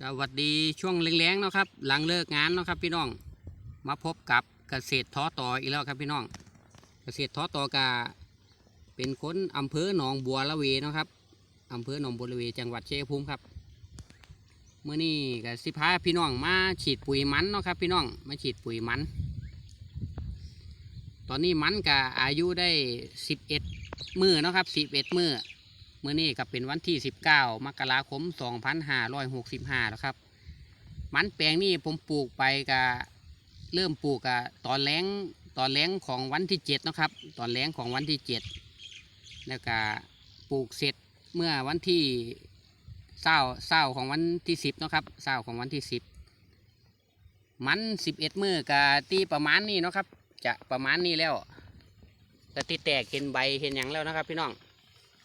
สวัสดีช่วงแรงๆเนาะครับ หลังเลิกงานเนาะครับพี่น้อง มาพบกับเกษตรท้อต่ออีกแล้วครับพี่น้อง เกษตรท้อต่อกาเป็นคนอำเภอหนองบัวละเวเนาะครับอำเภอหนองบัวละเวจังหวัดเชัยงภูมิครับเมื่อนี้ก็สิพาพี่น้องมาฉีดปุ๋ยมันเนาะครับ พี่น้องมาฉีดปุ๋ยมัน ตอนนี้มันก็อายุได้สิบเอ็ดมือเนาะครับสิบเอ็ดมือ มื่อนี้ก็เป็นวันที่ 19 มกราคม 2565 แล้วครับ มันแปลงนี้ผมปลูกไปก็เริ่มปลูกกะตอนแรงตอนแรงของวันที่7นะครับ ตอนแรงของวันที่ 7 แล้วก็ปลูกเสร็จเมื่อวันที่เศร้าเศร้าของวันที่ 10นะครับเศร้าของวันที่ 10 มัน 11 มือกะตีประมาณนี้นะครับ จะประมาณนี้แล้วกะที่แตกเห็นใบเห็นหยังแล้วนะครับ พี่น้อง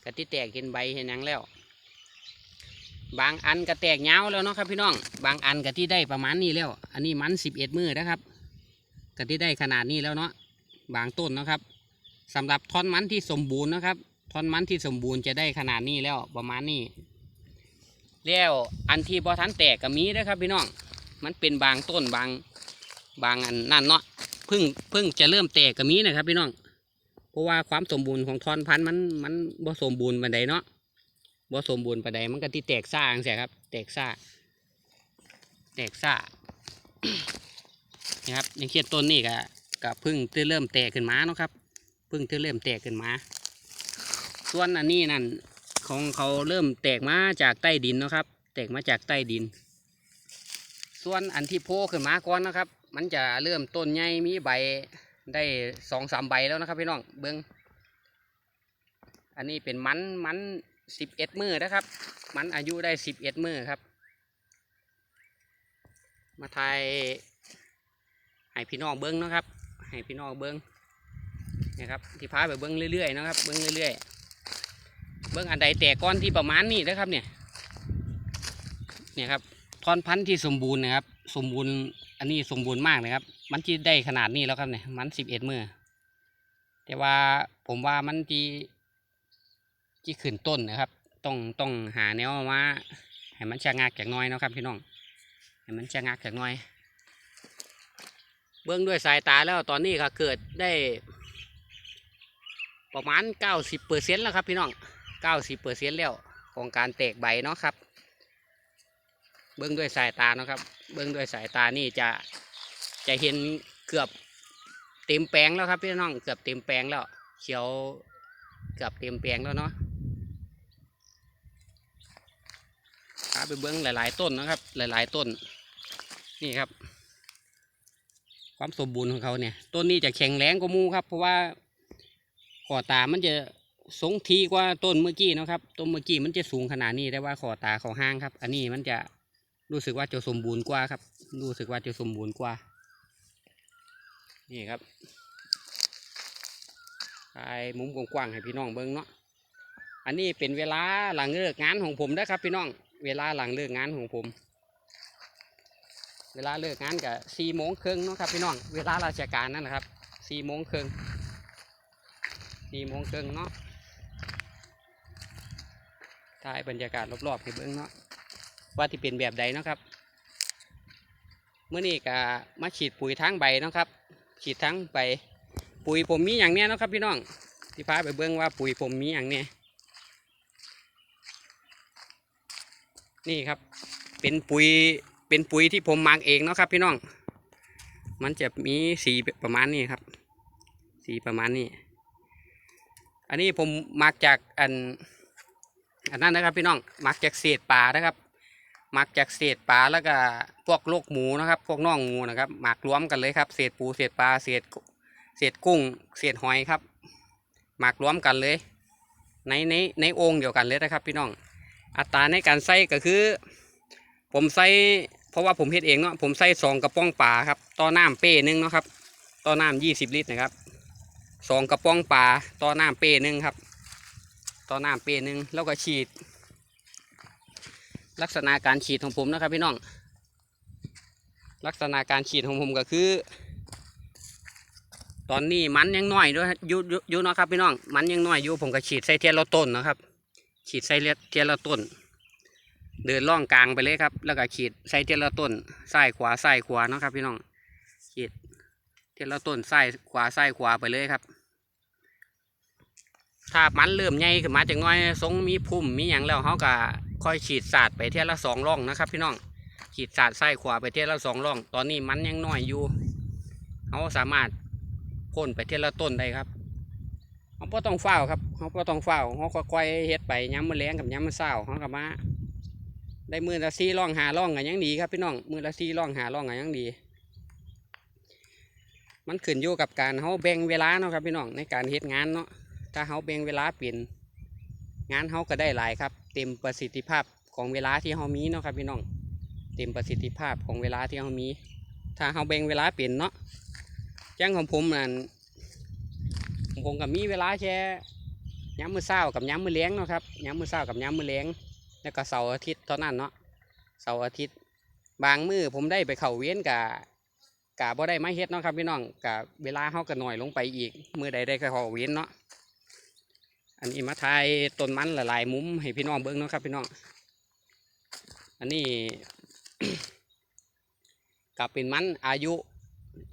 กะที่แตกเห็นใบเห็นยังแล้ว บางอันก็แตกยาแล้วเนาะครับพี่น้อง บางอันก็ที่ได้ประมาณนี้แล้ว อันนี้มันสิบเอ็ดมือนะครับก็ที่ได้ขนาดนี้แล้วเนาะ บางต้นนะครับสำหรับท่อนมันที่สมบูรณ์นะครับ ท่อนมันที่สมบูรณ์จะได้ขนาดนี้แล้วประมาณนี้ แล้วอันที่บอทันแตกก็มีนะครับพี่น้อง มันเป็นบางต้นบางบางอันนั่นเนาะเพิ่งเพิ่งจะเริ่มแตกก็มีนะครับพี่น้อง เพราะว่าความสมบูรณ์ของทอนพันธุ์มันมันบ่สมบูรณ์ปานใดเนาะบ่สมบูรณ์ปานใดมันก็ที่แตกซ่าจังซี่ครับ แตกซ่าแตกซ่านี่ครับอย่างเช่นต้นนี่ก็ก็เพิ่งจะเริ่มแตกขึ้นมาเนาะครับพิ่งจะเริ่มแตกขึ้นมา ส่วนอันนี้นั่นของเขาเริ่มแตกมาจากใต้ดินเนาะครับ แตกมาจากใต้ดิน ส่วนอันที่โผล่ขึ้นมาก่อนนะครับ มันจะเริ่มต้นใหญ่มีใบ ได้สองสามใบแล้วนะครับพี่น้องเบิ้งอันนี้เป็นมันมันสิบเอ็ดมือนะครับ มันอายุได้สิบเอ็ดมือครับ มาทายให้พี่น้องเบิ้งนะครับให้พี่น้องเบิ้งนี่ครับที่พาไปเบิ้งเรื่อยๆนะครับเบิ้งเรื่อยๆเบิ้งอันใดแตกก้อนที่ประมาณนี้นะครับเนี่ยเนี่ยครับท่อนพันธุ์ที่สมบูรณ์นะครับ สมบูรณ์อันนี้สมบูรณ์มากนะครับ มันที่ได้ขนาดนี้แล้วครับเนี่ยมันสิบเอ็ดมือแต่ว่าผมว่ามันที่ที่ขึ้นต้นนะครับ ต้องต้องหาแนวมาให้มันชะงักจากหน้อยนะครับพี่น้องให้มันชะงักจากหน้อย เบื้องด้วยสายตาแล้วตอนนี้ก็เกิดได้ประมาณเก้าสิบเปอร์เซ็นต์แล้วครับพี่น้องเก้าสิบเปอร์เซ็นต์แล้วของการแตกใบเนาะครับ เบื้องด้วยสายตาเนาะครับ เบื้องด้วยสายตานี่จะ จะเห็นเกือบเต็มแปลงแล้วครับพี่น้องเกือบเต็มแปลงแล้ว เขียวเกือบเต็มแปลงแล้วเนาะพาไปเบื้องหลาย ๆ ต้นนะครับ หลาย ๆ ต้น นี่ครับ ความสมบูรณ์ของเขาเนี่ย ต้นนี้จะแข็งแรงกว่ามูครับ เพราะว่าขอตามันจะสงทีกว่าต้นเมื่อกี้นะครับ ต้นเมื่อกี้มันจะสูงขนาดนี้แต่ว่าขอตาเขาห้างครับ อันนี้มันจะรู้สึกว่าจะสมบูรณ์กว่าครับ รู้สึกว่าจะสมบูรณ์กว่า นี่ครับถ่ายมุมกว้างๆให้พี่น้องเบิ้งเนาะ อันนี้เป็นเวลาหลังเลิกงานของผมนะครับ พี่น้อง เวลาหลังเลิกงานของผม เวลาเลิกงานกับสี่โมงครึ่งเนาะครับ พี่น้อง เวลาราชการนั่นแหละครับสี่โมงครึ่งสี่โมงครึ่งเนาะถ่ายบรรยากาศรอบๆให้เบิ้งเนาะ ว่าที่เป็นแบบใดเนาะครับเมื่อนี้ก็มาฉีดปุ๋ยทั้งใบเนาะครับ ฉีดทั้งใบปุ๋ยผมมีอย่างเนี้ยนะครับพี่น้องที่พาไปเบิ้องว่าปุ๋ยผมมีอย่างเนี้ยนี่ครับ เป็นปุ๋ยเป็นปุ๋ยที่ผมมักเองเนาะครับพี่น้อง มันจะมีสีประมาณนี้ครับ สีประมาณนี้ อันนี้ผมมักจากอันอันนั้นนะครับพี่น้องมักจากเศษปลานะครับ หมักจากเศษปลาแล้วก็พวกโลกหมูนะครับ พวกน่องหมูนะครับหมักรวมกันเลยครับ เศษปูเศษปลาเศษเศษกุ้ง เศษหอยครับ หมักรวมกันเลย ในในในโอ่งเดียวกันเลยนะครับ พี่น้อง อัตราในการใส่ก็คือ ผมใส่เพราะว่าผมเฮ็ดเองเนาะผมใส่สองกระป๋องปลาครับต่อน้ำเป้หนึงเนาะครับต่อน้ำยี่สิบลิตรนะครับสองกระป๋องปลาต่อน้ำเป้หนึงครับต่อน้ำเป้หนึงแล้วก็ฉีด ลักษณะการฉีดของผมนะครับพี่น้อง ลักษณะการฉีดของผมก็คือ ตอนนี้มันยังน้อยด้วยอยู่อยู่อยู่เนะครับพี่น้อง มันยังน้อยอยู่ผมก็ฉีดใส่เทียนละต้นนะครับ ฉีดใส่เทียนละต้น เดินล่องกลางไปเลยครับ แล้วก็ขีดใส่เทีละต้นซ้ายขวาซ้ายขวาเนาะครับ พี่น้องขีดเทีละต้นซ้ายขวาซ้ายขวาไปเลยครับถ้ามันเริ่มใหญ่ขึ้นมาจากน้อยทรงมีพุ่มมีอย่างแล้วเขาก็ ค่อยฉีดสาดไปเทีละสองร่องนะครับ พี่น้องฉีดสาดซ้ขวาไปเทีละสองร่อง ตอนนี้มันยังน้อยอยู่เขาสามารถพ่นไปเทีละต้นได้ครับเขาก็ต้องเฝ้าครับเขาก็ต้องเฝ้าเขาค่อยเฮ็ดไปย้ำมือแรงกับย้ำมือเศร้าเขากับมาได้มือละซีร่องหาร่องกันยังดีครับพี่น้องมือละซีร่องหาร่องกันยังดี มันขึ้นอยู่กับการเขาแบ่งเวลาเนาะครับพี่น้องในการเฮ็ดงานเนาะถ้าเขาแบ่งเวลาเปลี่ยน งานเขาก็ได้หลายครับ เต็มประสิทธิภาพของเวลาที่เขามีเนาะครับพี่น้อง เต็มประสิทธิภาพของเวลาที่เขามี ถ้าเขาแบ่งเวลาเปลี่ยนเนาะแจ้งของผมนั่นของผมกับมีเวลาแค่ย้ำมือเศร้ากับย้ำมือเลี้ยงเนาะครับย้ำมือเศร้ากับย้ำมือเลี้ยง แล้วก็เสาร์อาทิตย์เท่านั้นเนาะเสาร์อาทิตย์ บางมือผมได้ไปเข่าเวียนกะกะบ่ได้ไมาเฮ็ดเนาะครับพี่น้องกะเวลาเขาก็หน่อยลงไปอีกมือใดได้ก็เข่าเวียนเนาะ อันนี้มาทายต้นมันหลายๆมุมให้พี่น้องเบิ่งเนาะครับพี่น้อง อันนี้กับเป็นมันอายุ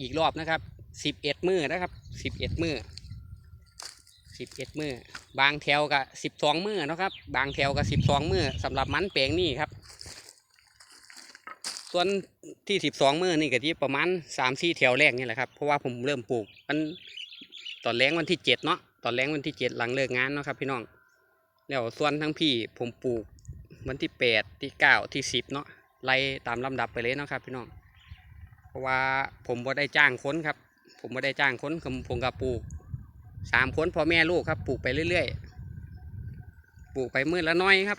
อีกรอบนะครับสิบเอ็ดมือนะครับสิบเอ็ดมือสิบเอ็ดมือบางแถวกับสิบสองมือนะครับ บางแถวกับสิบสองมือสำหรับมันแปลงนี่ครับ ส่วนที่สิบสองมือนี่ก็ที่ประมาณสามสี่แถวแรกนี่แหละครับเพราะว่าผมเริ่มปลูกมันตอนแรงวันที่เจ็ดเนาะ อนแรงวันที่เจ็ดหลังเลิกงานเนาะครับพี่น้องแล้วส่วนทั้งพี่ผมปลูกวันที่แปดที่เก้าที่สิบเนาะไล่ตามลำดับไปเลยเนาะครับพี่น้องเพราะว่าผมบ่ได้จ้างคนครับ ผมบ่ได้จ้างคนผมผมก็ปลูกสามคนพ่อแม่ลูกครับ ปลูกไปเรื่อยๆปลูกไปมือละน้อยครับ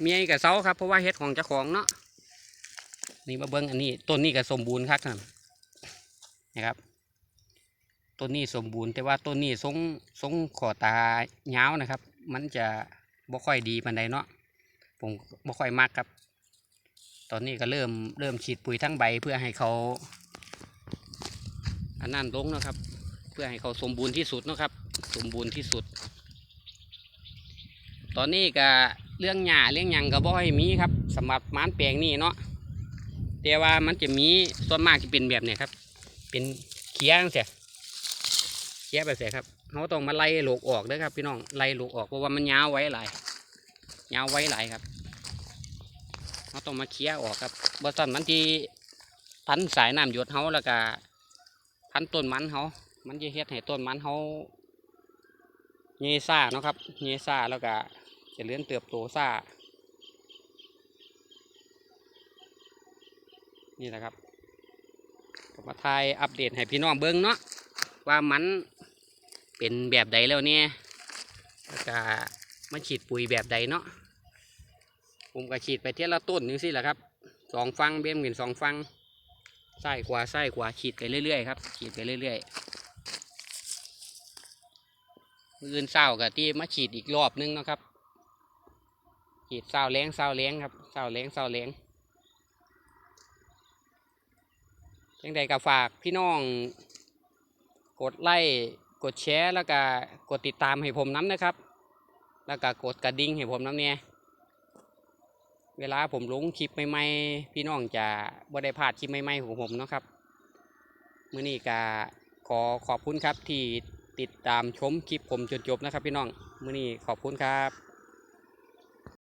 เมียกับเซาครับเพราะว่าเฮ็ดของเจ้าของเนาะนี่มาเบิ้งอันนี้ต้นนี้ก็สมบูรณ์ครับนะครับ ต้นนี้สมบูรณ์แต่ว่าต้นนี้ทรงทรงขอตายาวนะครับ มันจะบ่ค่อยดีปานใดเนาะผมบ่ค่อยมักครับ ตอนนี้ก็เริ่มเริ่มฉีดปุ๋ยทั้งใบเพื่อให้เขาอันนั้นลงนะครับ เพื่อให้เขาสมบูรณ์ที่สุดนะครับ สมบูรณ์ที่สุด ตอนนี้ก็เรื่องหญ้าเรื่องหยังก็บ่ให้มีครับสำหรับมันแปลงนี่เนาะแต่ว่ามันจะมีส่วนมากจะเป็นแบบเนี้ยครับ เป็นเคี้ยงเสีย เคี้ยแบบเสียครับเขาต้องมาไล่โลกออกด้อครับ พี่น้องไล่โลกออกเพราะว่ามันยาวไว้หลายยาวไว้หลายครับเราต้องมาเคลียออกครับบริษัทมันที่พันสายน้ำหยดเฮาแล้วก็พันต้นมันเฮามันจะเฮ็ดให้ต้นมันเฮาเงยซ่าเนาะครับเงยซ่าแล้วก็จะเลื่อนเติบโตซ่านี่แหละครับผมมาทายอัปเดตให้พี่น้องเบิ้งเนาะ ว่ามันเป็นแบบใดแล้วเนี่ยแล้วก็มาฉีดปุ๋ยแบบใดเนาะผมก็ฉีดไปเทียละต้นนึงสิแหละครับสองฟังเบี้ยมเงินสองฟังไส้ขวาไส้ขวาฉีดไปเรื่อยๆครับฉีดไปเรื่อยๆมื่นเศร้ากับที่มาฉีดอีกรอบนึงนะครับฉีดเศร้าแรงเศร้าแรงครับเศร้าแรงเศร้าแรงยังไงก็ฝากพี่น้อง กดไลค์กดแชร์แล้วก็กดติดตามให้ผมน้ำนะครับ แล้วก็กดกระดิ่งให้ผมน้ำเนี่ยเวลาผมลงคลิปใหม่ๆพี่น้องจะบ่ได้พลาดคลิปใหม่ๆของผมเนาะครับมื้อนี้ก็ขอขอบคุณครับที่ติดตามชมคลิปผมจนจบนะครับ พี่น้องมื้อนี้ขอบคุณครับ